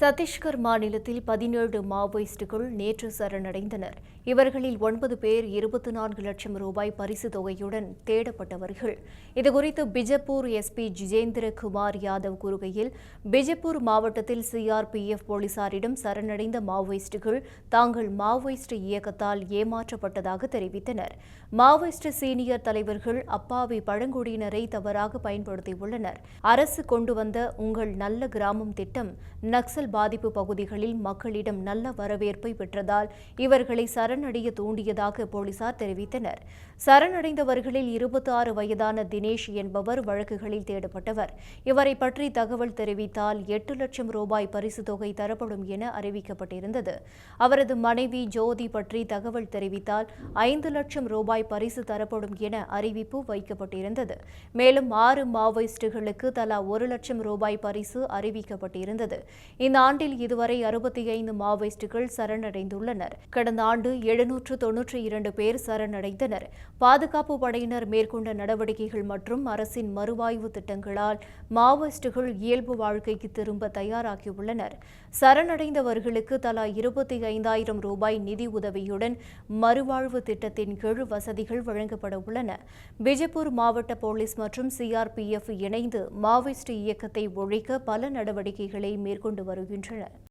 சத்தீஸ்கர் மாநிலத்தில் பதினேழு மாவோயிஸ்டுகள் நேற்று சரணடைந்தனர். இவர்களில் ஒன்பது பேர் இருபத்தி நான்கு லட்சம் ரூபாய் பரிசு தொகையுடன் தேடப்பட்டவர்கள். இதுகுறித்து பிஜப்பூர் எஸ்பி ஜிஜேந்திர குமார் யாதவ் கூறுகையில் பிஜப்பூர் மாவட்டத்தில் சிஆர்பிஎஃப் போலீசாரிடம் சரணடைந்த மாவோயிஸ்டுகள் தாங்கள் மாவோயிஸ்ட் இயக்கத்தால் ஏமாற்றப்பட்டதாக தெரிவித்தனர். மாவோயிஸ்ட் சீனியர் தலைவர்கள் அப்பாவி பழங்குடியினரை தவறாக பயன்படுத்தியுள்ளனர். அரசு கொண்டு வந்த உங்கள் நல்ல கிராமம் திட்டம் நக்சல் பாதிப்பு பகுதிகளில் மக்களிடம் நல்ல வரவேற்பை பெற்றதால் இவர்களை சரணடைய தூண்டியதாக போலீசார் தெரிவித்தனர். சரணடைந்தவர்களில் இருபத்தி ஆறு வயதான தினேஷ் என்பவர் வழக்குகளில் தேடப்பட்டவர். இவரை பற்றி தகவல் தெரிவித்தால் எட்டு லட்சம் ரூபாய் பரிசு தொகை தரப்படும் என அறிவிக்கப்பட்டிருந்தது. அவரது மனைவி ஜோதி பற்றி தகவல் தெரிவித்தால் ஐந்து லட்சம் ரூபாய் பரிசு தரப்படும் என அறிவிப்பு வைக்கப்பட்டிருந்தது. மேலும் ஆறு மாவோயிஸ்டுகளுக்கு தலா ஒரு லட்சம் ரூபாய் பரிசு அறிவிக்கப்பட்டிருந்தது. இந்த ஆண்டில் இதுவரை அறுபத்தி ஐந்து மாவோயிஸ்டுகள் சரணடைந்துள்ளனர். கடந்த ஆண்டு எழுநூற்று தொன்னூற்றி இரண்டு பேர் சரணடைந்தனர். பாதுகாப்பு படையினர் மேற்கொண்ட நடவடிக்கைகள் மற்றும் அரசின் மறுவாய்வு திட்டங்களால் மாவோயிஸ்டுகள் இயல்பு வாழ்க்கைக்கு திரும்ப தயாராகியுள்ளனர். சரணடைந்தவர்களுக்கு தலா இருபத்தி ஐந்தாயிரம் ரூபாய் நிதி உதவியுடன் மறுவாழ்வு திட்டத்தின் கீழ் வசதிகள் வழங்கப்பட உள்ளன. பிஜப்பூர் மாவட்ட போலீஸ் மற்றும் சிஆர்பிஎஃப் இணைந்து மாவோயிஸ்ட் இயக்கத்தை ஒழிக்க பல நடவடிக்கைகளை மேற்கொண்டு வருகிறது. 云车人。